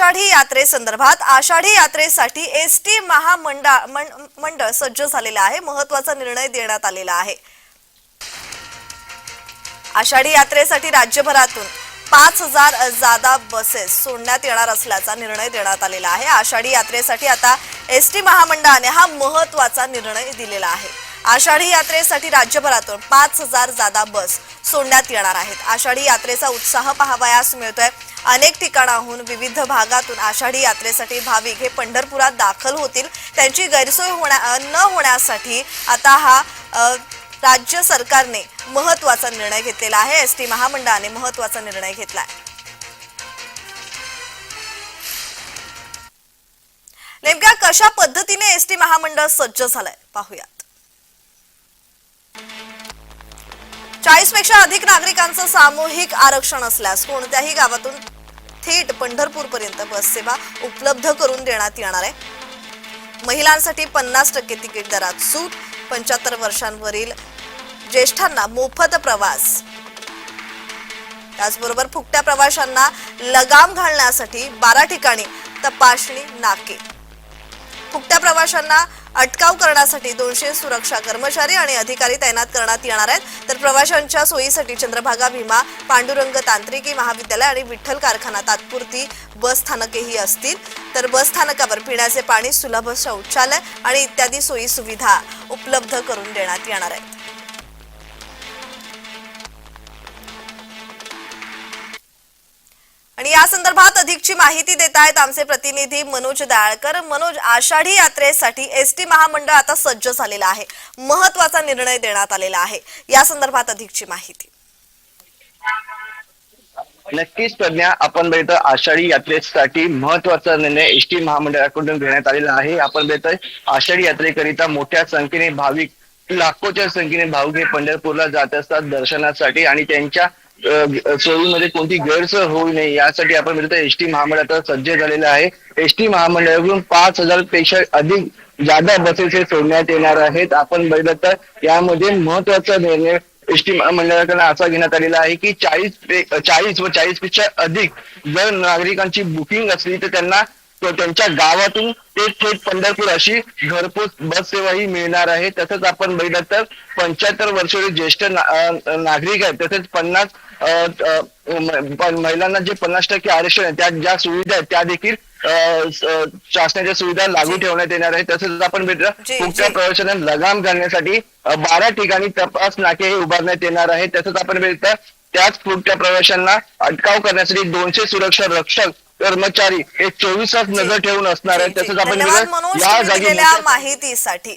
आषाढी यात्रेसंदर्भात आषाढी यात्रेसाठी S T महामंडळ मंडळ सज्ज झालेलं आहे. महत्त्वाचा निर्णय देण्यात आलेला आहे. आषाढी यात्रेसाठी राज्यभरातून पाच हजार जादा बसेस सोडण्यात येणार असल्याचा निर्णय देण्यात आलेला आहे. आषाढी यात्रेसाठी आता एस टी महामंडळाने हा महत्त्वाचा निर्णय दिलेला आहे. आषाढी यात्रेसाठी राज्यभरातून पाच हजार जादा बस सोडण्यात येणार आहेत. आषाढी यात्रेचा उत्साह पाहावयास मिळतोय. अनेक ठिकाणाहून विविध भागातून आषाढी यात्रेसाठी भाविक हे पंढरपुरात दाखल होतील. त्यांची गैरसोय होण्या न होण्यासाठी आता हा राज्य सरकारने महत्त्वाचा निर्णय घेतलेला आहे. एस टी महामंडळाने महत्त्वाचा निर्णय घेतलाय. नेमक्या कशा पद्धतीने एस टी महामंडळ सज्ज झालंय? पाहूया. चाळीसपेक्षा अधिक नागरिकांचं सामूहिक आरक्षण असल्यास कोणत्याही गावातून थेट पंढरपूर पर्यंत बस सेवा उपलब्ध करून देण्यात येणार आहे. महिलांसाठी पन्नास टक्के तिकीट दरात सूट पंच्याहत्तर वर्षांवरील ज्येष्ठांना मोफत प्रवास. त्याचबरोबर फुकट्या प्रवाशांना लगाम घालण्यासाठी बारा ठिकाणी तपासणी नाके. फुकट्या प्रवाशांना अटकाव करण्यासाठी दोनशे सुरक्षा कर्मचारी आणि अधिकारी तैनात करण्यात येणार आहेत. तर प्रवाशांच्या सोयीसाठी चंद्रभागा भीमा पांडुरंग तांत्रिकी महाविद्यालय आणि विठ्ठल कारखाना तात्पुरती बस स्थानकेही असतील. तर बस स्थानकावर पिण्याचे पाणी सुलभ शौचालय आणि इत्यादी सोयी सुविधा उपलब्ध करून देण्यात येणार आहेत. आणि या संदर्भात अधिकची माहिती देत आहेत आमचे प्रतिनिधी मनोज दाळकर. मनोज आषाढी यात्रेसाठी एस टी महामंडळ आता सज्ज झालेलं आहे. महत्त्वाचा निर्णय देण्यात आलेला आहे. या संदर्भात अधिकची माहिती. नक्कीच प्रज्ञा आपण बघितलं आषाढी यात्रेसाठी महत्त्वाचा निर्णय एस टी महामंडळाकडून घेण्यात आलेला आहे. आपण बघितलं आषाढी यात्रेकरिता मोठ्या संख्येने भाविक लाखोच्या संख्येने भाविक हे पंढरपूरला जात असतात दर्शनासाठी आणि त्यांच्या सोयीमध्ये कोणती गैरसोय होऊ नये यासाठी आपण बघितलं एस टी महामंडळ आता सज्ज झालेलं आहे. एस टी महामंडळाकडून पाच हजारपेक्षा अधिक जादा बसेस हे सोडण्यात येणार आहेत. आपण बघितलं तर यामध्ये महत्त्वाचा निर्णय एस टी मंडळाकडून असा घेण्यात आलेला आहे की चाळीस चाळीस व चाळीसपेक्षा अधिक जर नागरिकांची बुकिंग असली तर त्यांना त्यांच्या गावातून ते थेट पंढरपूर अशी घरपोच बस सेवाही मिळणार आहे. तसंच आपण बघितलं तर पंच्याहत्तर वर्षाचे ज्येष्ठ नागरिक आहेत. तसेच पन्नास महिलांना जे पन्नास टक्के आरक्षण आहे त्या ज्या सुविधा आहेत त्या देखील शासनाच्या सुविधा लागू ठेवण्यात येणार आहे. तसंच आपण जी, पुढच्या. प्रवाशांना लगाम घालण्यासाठी बारा ठिकाणी तपास नाके हे उभारण्यात येणार आहे. तसंच आपण बघितलं त्याच पुढच्या प्रवाशांना अटकाव करण्यासाठी दोनशे सुरक्षा रक्षक कर्मचारी हे चोवीस तास नजर ठेवून असणार जी. तसंच आपण या जागी माहितीसाठी